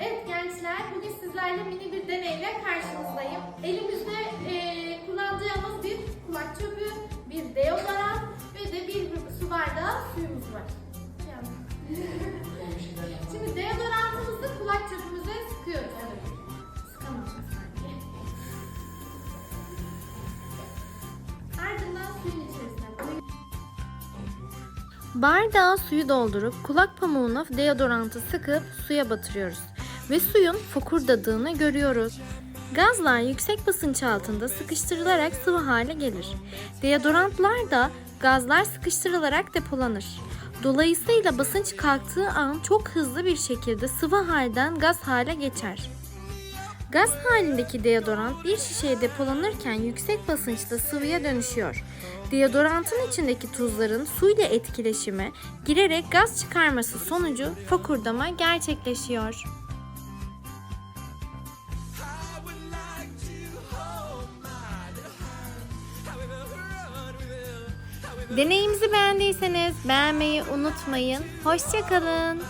Evet gençler, bugün sizlerle mini bir deneyle karşınızdayım. Elimizde eee kullanacağımız bir kulak çöpü, bir deodorant ve de bir su bardağı suyumuz var. Şimdi deodorantımızı kulak çöpümüze sıkıyoruz. Evet. Ardından suyun içerisine. Bardağa suyu doldurup kulak pamuğuna deodorantı sıkıp suya batırıyoruz ve suyun fokurdadığını görüyoruz. Gazlar yüksek basınç altında sıkıştırılarak sıvı hale gelir. Deodorantlar da gazlar sıkıştırılarak depolanır. Dolayısıyla basınç kalktığı an çok hızlı bir şekilde sıvı halden gaz hale geçer. Gaz halindeki deodorant bir şişeye depolanırken yüksek basınçta sıvıya dönüşüyor. Deodorantın içindeki tuzların suyla etkileşime girerek gaz çıkarması sonucu fokurdama gerçekleşiyor. Deneyimizi beğendiyseniz beğenmeyi unutmayın. Hoşçakalın.